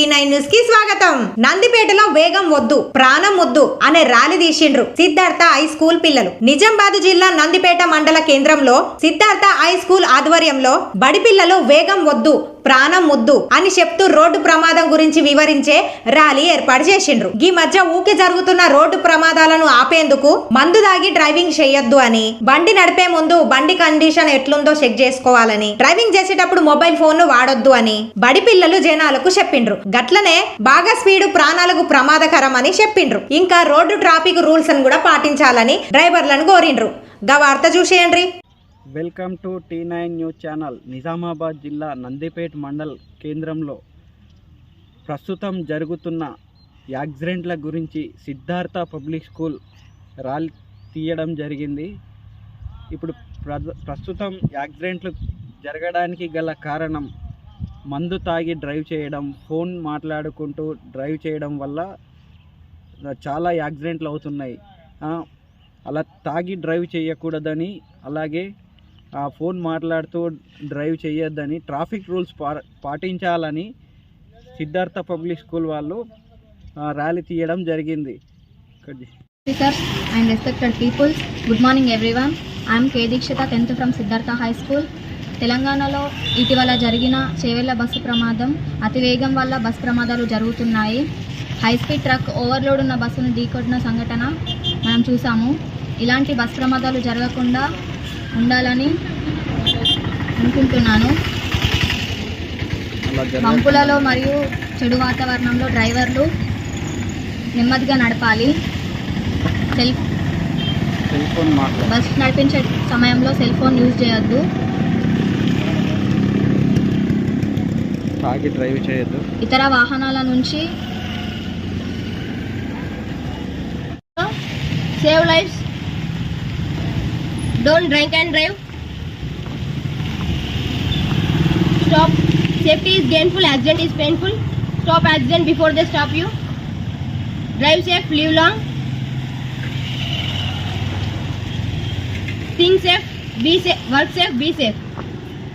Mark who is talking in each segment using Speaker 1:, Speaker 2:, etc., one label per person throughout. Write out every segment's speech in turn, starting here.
Speaker 1: T nine న్యూస్కి స్వాగతం. నందిపేటలో వేగం వద్దు ప్రాణం వద్దు అనే ర్యాలీ తీసిండ్రు సిద్ధార్థ హై స్కూల్ పిల్లలు. నిజామాబాద్ జిల్లా నందిపేట మండల కేంద్రంలో సిద్ధార్థ హై స్కూల్ ఆధ్వర్యంలో బడి పిల్లలు వేగం వద్దు ప్రాణం ముద్దు అని చెప్తూ రోడ్డు ప్రమాదం గురించి వివరించే ర్యాలీ ఏర్పాటు చేసిండ్రు. ఈ మధ్య ఊకే జరుగుతున్న రోడ్డు ప్రమాదాలను ఆపేందుకు మందు దాగి డ్రైవింగ్ చేయొద్దు అని బండి నడిపే ముందు బండి కండిషన్ ఎట్లుందో చెక్ చేసుకోవాలని డ్రైవింగ్ చేసేటప్పుడు మొబైల్ ఫోన్ను వాడొద్దు అని బడి పిల్లలు జనాలకు చెప్పిండ్రు. గట్లనే బాగా స్పీడ్ ప్రాణాలకు ప్రమాదకరం అని చెప్పిండ్రు. ఇంకా రోడ్డు ట్రాఫిక్ రూల్స్ అని కూడా పాటించాలని డ్రైవర్లను కోరిండ్రు. గా వార్త చూసేయండి.
Speaker 2: Welcome to T nine news channel. Nizamabad జిల్లా నందిపేట్ మండల్ కేంద్రంలో ప్రస్తుతం జరుగుతున్న యాక్సిడెంట్ల గురించి సిద్ధార్థ పబ్లిక్ స్కూల్ ర్యాలీ తీయడం జరిగింది. ఇప్పుడు ప్రస్తుతం యాక్సిడెంట్లు జరగడానికి గల కారణం మందు తాగి డ్రైవ్ చేయడం ఫోన్ మాట్లాడుకుంటూ డ్రైవ్ చేయడం వల్ల చాలా యాక్సిడెంట్లు అవుతున్నాయి. అలా తాగి డ్రైవ్ చేయకూడదని అలాగే ఆ ఫోన్ మాట్లాడుతూ డ్రైవ్ చేయొద్దని ట్రాఫిక్ రూల్స్ పా పాటించాలని సిద్ధార్థ పబ్లిక్ స్కూల్ వాళ్ళు ర్యాలీ తీయడం జరిగింది ఇక్కడ
Speaker 3: Officers and respected good morning everyone everyone. I am K. Dikshita, 10th from Siddhartha High School. తెలంగాణలో ఇటీవల జరిగిన చేవెళ్ళ బస్సు ప్రమాదం అతివేగం వల్ల బస్సు ప్రమాదాలు జరుగుతున్నాయి హై స్పీడ్ ట్రక్ ఓవర్లోడ్ ఉన్న బస్సును ఢీకొట్టిన సంఘటన మనం చూసాము ఇలాంటి బస్ ప్రమాదాలు జరగకుండా ఉండాలని అనుకుంటున్నాను. పంపులలో మరియు చెడు వాతావరణంలో డ్రైవర్లు నెమ్మదిగా నడపాలి. సెల్ బస్ నడిపించే సమయంలో సెల్ ఫోన్ యూజ్ చేయొద్దు.
Speaker 2: డ్రైవ్ చేయొద్దు.
Speaker 3: ఇతర వాహనాల నుంచి save lives Don't drink and drive. Stop. Safety is gainful, accident is painful. Stop accident before they stop you. Drive safe, live long. Think safe, be safe, work safe, be safe.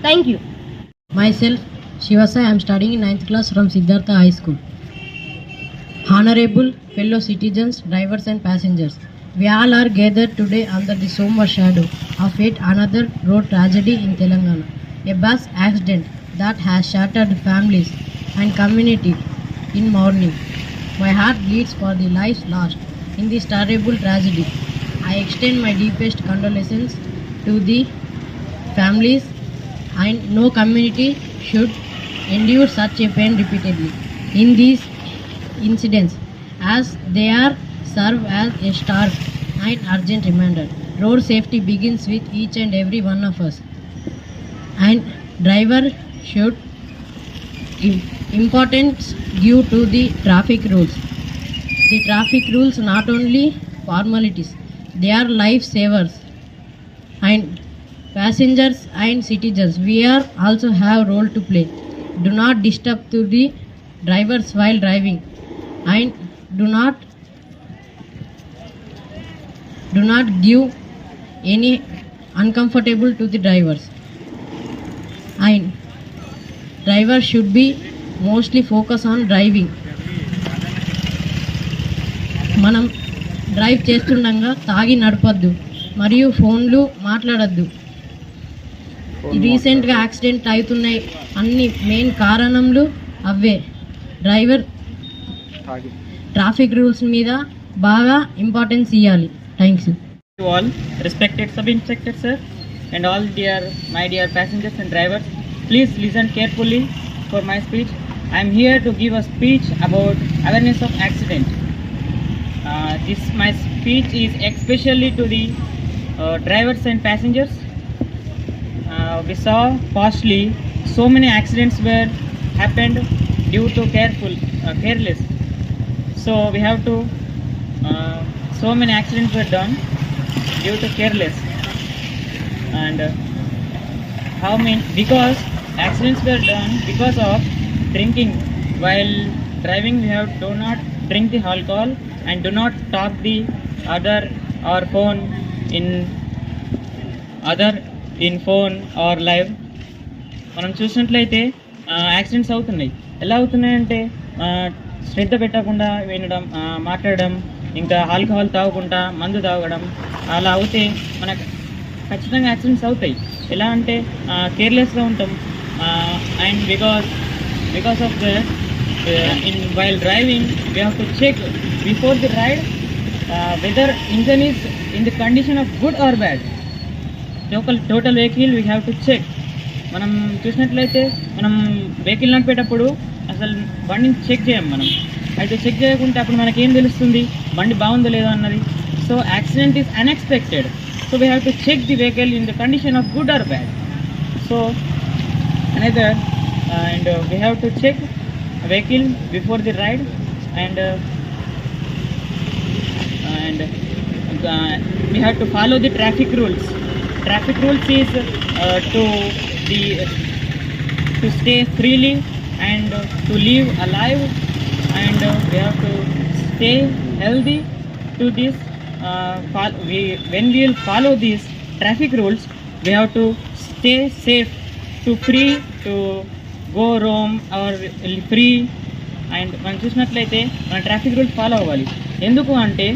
Speaker 3: Thank you.
Speaker 4: Myself, Shivasai, I am studying in 9th class from Siddhartha High School. Honorable fellow citizens, drivers and passengers we all are gathered today under the somber shadow of yet another road tragedy in Telangana. A bus accident that has shattered families and community in mourning. My heart bleeds for the lives lost in this terrible tragedy. I extend my deepest condolences to the families and no community should endure such a pain repeatedly in these incidents as they are serve as a star. And urgent reminder. Road safety begins with each and every one of us. And driver should im- importance due to the traffic rules. The traffic rules not only formalities they are life savers and passengers and citizens we are also have role to play. Do not disturb to the drivers while driving. And do not do not give any uncomfortable to the drivers. And driver should be mostly focus on driving. మనం drive చేస్తుండగా తాగి నడపద్దు మరియు ఫోన్లు మాట్లాడద్దు. రీసెంట్గా accident అవుతున్నాయి అన్ని main కారణంలు అవే. డ్రైవర్ ట్రాఫిక్ రూల్స్ మీద బాగా ఇంపార్టెన్స్ ఇవ్వాలి Thank you.
Speaker 5: To all respected sub-inspector sir and all dear my dear passengers and drivers, please listen carefully for my speech. I am here to give a speech about awareness of accident. Uh, this my speech is especially to the uh, drivers and passengers. Uh, we saw partially so many accidents were happened due to careful uh, careless. So we have to uh, so many accidents were done due to careless and uh, how many because accidents were done because of drinking while driving we have do not drink the alcohol and do not talk the other or phone in other in phone or live మనం చూసినట్లయితే accidents అవుతున్నాయి ఎలా అవుతున్నాయంటే ఆ, శ్రద్ధ పెట్టకుండా వినడం ఆ, మాట్లాడడం ఇంకా ఆల్కహాల్ తాగకుండా మందు తాగడం అలా అవుతే మనకు ఖచ్చితంగా యాక్సిడెంట్స్ అవుతాయి. ఎలా అంటే కేర్లెస్గా ఉంటాం. And because because of the in while driving we have to check before the ride whether engine is in the condition of good or bad. Total total vehicle we have to check. మనం చూసినట్లయితే మనం vehicle నడిపేటప్పుడు అసలు బండిని check చేయం మనం. అయితే check చేయకుంటే అప్పుడు మనకేం తెలుస్తుంది? బండి బాగుందో లేదో అన్నది. So accident is unexpected so we have to check the vehicle in the condition of good or bad so another and we have to check vehicle before the ride and and uh, we have to follow the traffic rules. Traffic rules is uh, to the to stay freely and to live alive, and we have to stay healthy to this when we will follow this traffic rules we have to stay safe to free to go roam our free and మనం చూసినట్లయితే మన traffic rules follow అవ్వాలి. ఎందుకు అంటే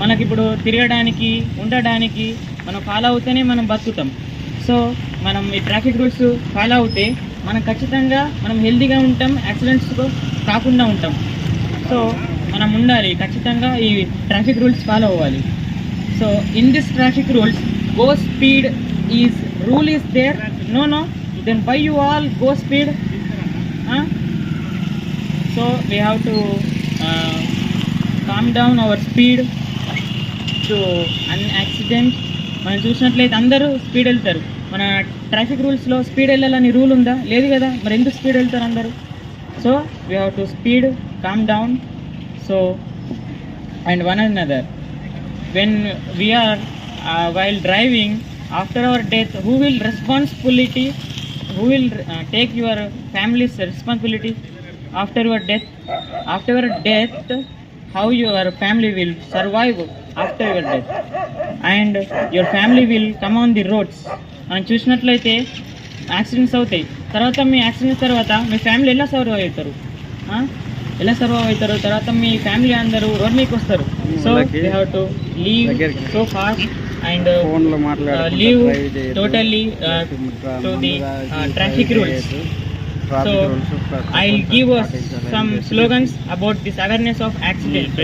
Speaker 5: మనకి ఇప్పుడు తిరగడానికి ఉండడానికి మనం ఫాలో అవుతేనే మనం బతుకుతాం. సో మనం ఈ ట్రాఫిక్ రూల్స్ ఫాలో అవుతే మనం ఖచ్చితంగా మనం హెల్దీగా ఉంటాం యాక్సిడెంట్స్ కాకుండా ఉంటాం. సో మనం ఉండాలి. ఖచ్చితంగా ఈ ట్రాఫిక్ రూల్స్ ఫాలో అవ్వాలి. So in this traffic rules go speed is rule is there no no then by you all go speed so we have to come down our speed to an accident మనం చూసినట్లయితే అందరూ speed వెళ్తారు. మన traffic రూల్స్లో speed వెళ్ళాలని rule ఉందా? లేదు కదా? మరి ఎందుకు స్పీడ్ వెళ్తారు అందరూ? So we have to speed Calm down so and one another when we are uh, while driving after our death who will responsibility who will uh, take your family's responsibility after your death after your death how your family will survive after your death and your family will come on the roads మనం చూసినట్లయితే accidents అవుతాయి తర్వాత మీ accidents తర్వాత మీ family ఎలా survive అవుతారు ఆ? ఎలా సర్వైవ్ అవుతారు తర్వాత మీ ఫ్యామిలీ అందరూ రోడ్ మీకు వస్తారు so have to
Speaker 2: leave.
Speaker 5: So fast and
Speaker 2: ఫోన్లో leave.
Speaker 5: Totally to the traffic rules so I give some slogans about this awareness of accident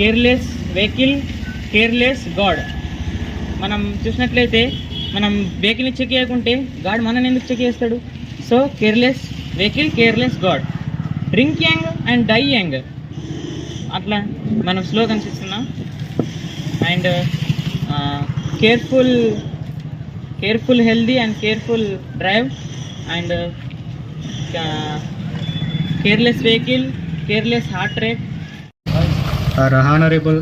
Speaker 5: careless vehicle careless god మనం చూసినట్లయితే మనం వెహికల్ని చెక్ చేయకుంటే గాడ్ మనని ఎందుకు చెక్ చేస్తాడు? So careless vehicle careless god. Drink young and die young. అట్లా మనం స్లోగన్స్ ఇస్తున్నాం. And careful careful healthy and careful drive and careless vehicle careless heart rate.
Speaker 6: Are honorable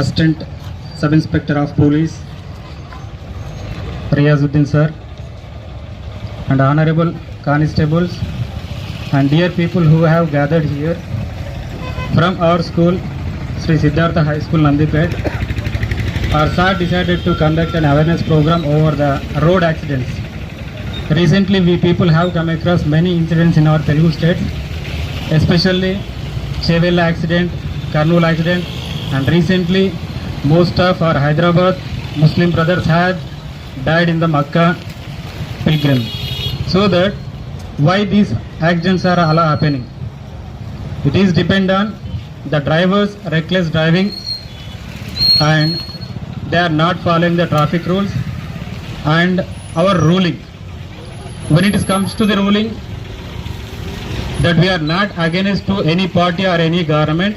Speaker 6: assistant sub inspector of police Riyazuddin sir and honorable constables and dear people who have gathered here from our school Sri Siddhartha High School Nandipet our sir decided to conduct an awareness program over the road accidents recently we people have come across many incidents in our Telugu state especially Chevella accident, Karnool accident, and recently most of our Hyderabad Muslim brothers had died in the Makkah pilgrim. So that why these accidents are all happening? It is depend on the drivers reckless driving and they are not following the traffic rules and our ruling. When it comes to the ruling, that we are not against to any party or any government,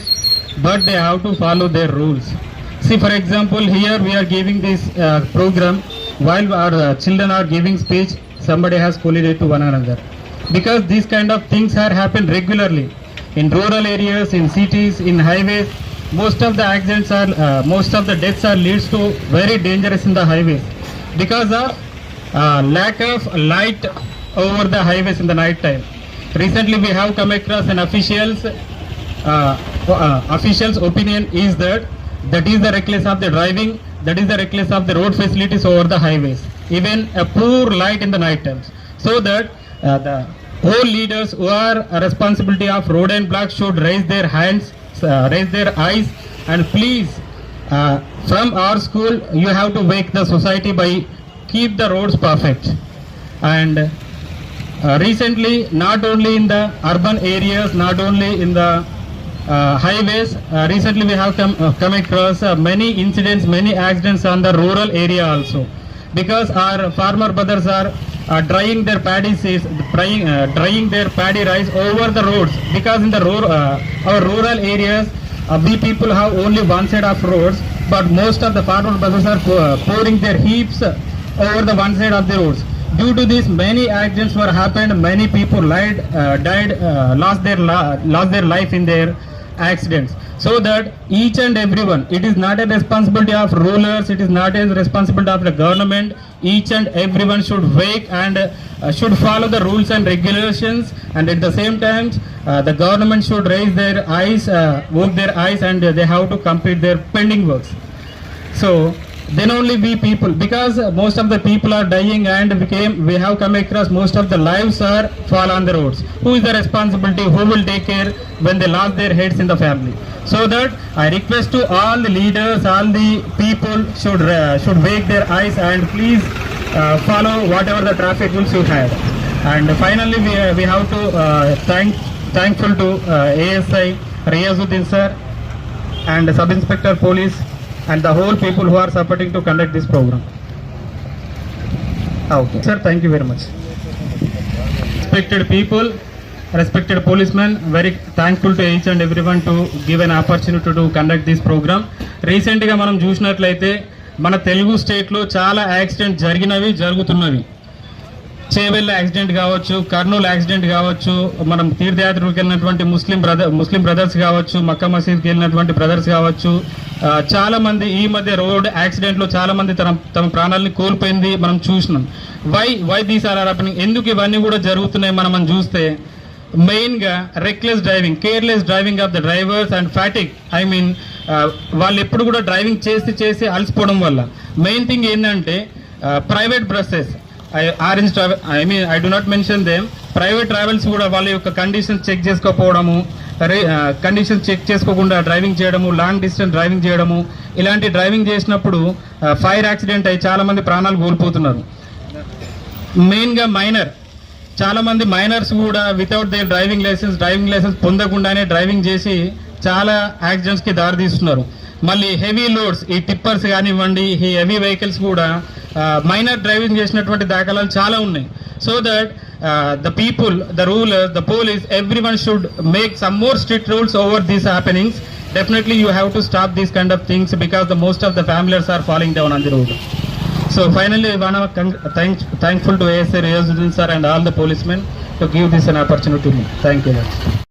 Speaker 6: but they have to follow their rules. See, for example, here we are giving this uh, program while our uh, children are giving speech, somebody has it to one another. Because these kind of things are happen regularly in rural areas, in cities, in highways. Most of the accidents are, uh, most of the deaths are leads to very dangerous in the highways because of uh, lack of light over the highways in the night time. Recently, we have come across an official's uh, uh, official's opinion is that that is the reckless of the driving, that is the reckless of the road facilities over the highways, even a poor light in the night times. So that the whole leaders who are responsibility of road and block should raise their hands, uh, raise their eyes, and please, uh, from our school, you have to wake the society by keep the roads perfect. And uh, recently, not only in the urban areas, not only in the uh, highways, uh, recently we have come, uh, come across uh, many incidents, many accidents on the rural area also. Because our farmer brothers are uh, drying their paddy drying, uh, drying their paddy rice over the roads. Because in the rural, uh, our rural areas, uh, we people have only one side of roads, but most of the farmer brothers are uh, pouring their heaps over the one side of the roads. Due to this, many accidents were happened. Many people lied, uh, died, uh, lost their lost their life in their accidents. So that each and everyone, it is not a responsibility of rulers. It is not a responsibility of the government. Each and everyone should wake and uh, should follow the rules and regulations. And at the same time, uh, the government should raise their eyes, uh, work their eyes, and they have to complete their pending works. So then only we people, because uh, most of the people are dying and we came, we have come across most of the lives are fall on the roads. Who is the responsibility? Who will take care when they lost their heads in the family? So that I request to all the leaders, all the people should uh, should wake their eyes and please uh, follow whatever the traffic rules you have And finally, we, uh, we have to uh, thank thankful to uh, ASI Riyazuddin sir and Sub Inspector Police and the whole people who are supporting to conduct this program. Okay. Sir, thank you very much. Respected people, respected policemen, very thankful to each and everyone to give an opportunity to conduct this program. రీసెంట్గా మనం చూసినట్లయితే మన తెలుగు స్టేట్లో చాలా accident జరిగినవి జరుగుతున్నవి Chevella accident కావచ్చు Kurnool accident కావచ్చు మనం తీర్థయాత్రలకు వెళ్ళినటువంటి ముస్లిం బ్రదర్ ముస్లిం బ్రదర్స్ కావచ్చు మక్కా మసీద్కి వెళ్ళినటువంటి బ్రదర్స్ కావచ్చు చాలా మంది ఈ మధ్య రోడ్ యాక్సిడెంట్లో చాలా మంది తమ తమ ప్రాణాలని కోల్పోయింది మనం చూసినాం. Why why these are happening ఎందుకు ఇవన్నీ కూడా జరుగుతున్నాయి మనం మనం చూస్తే మెయిన్గా reckless driving careless driving of the drivers and fatigue I mean వాళ్ళు ఎప్పుడు కూడా డ్రైవింగ్ చేసి చేసి అలసిపోవడం వల్ల. మెయిన్ థింగ్ ఏంటంటే private buses Orange Travel I mean I do not mention them private travels కూడా వాళ్ళ యొక్క కండిషన్స్ చెక్ చేసుకోకపోవడము కండిషన్స్ చెక్ చేసుకోకుండా డ్రైవింగ్ చేయడము లాంగ్ డిస్టెన్స్ డ్రైవింగ్ చేయడము ఇలాంటి డ్రైవింగ్ చేసినప్పుడు ఫైర్ యాక్సిడెంట్ అయి చాలామంది ప్రాణాలు కోల్పోతున్నారు. మెయిన్గా మైనర్ చాలామంది మైనర్స్ కూడా without they driving licence driving licence పొందకుండానే driving చేసి చాలా యాక్సిడెంట్స్కి దారితీస్తున్నారు. మళ్ళీ హెవీ లోడ్స్ ఈ టిప్పర్స్ కానివ్వండి ఈ హెవీ వెహికల్స్ కూడా మైనర్ డ్రైవింగ్ చేసినటువంటి దాఖలాలు చాలా ఉన్నాయి so that the people the ruler the police everyone should make some more strict rules over these happenings definitely you have to stop these kind of things because the most of the families are falling down on the road. So finally, I want to con- thank, thankful to ASA Riyazuddin sir and all the policemen to give this an opportunity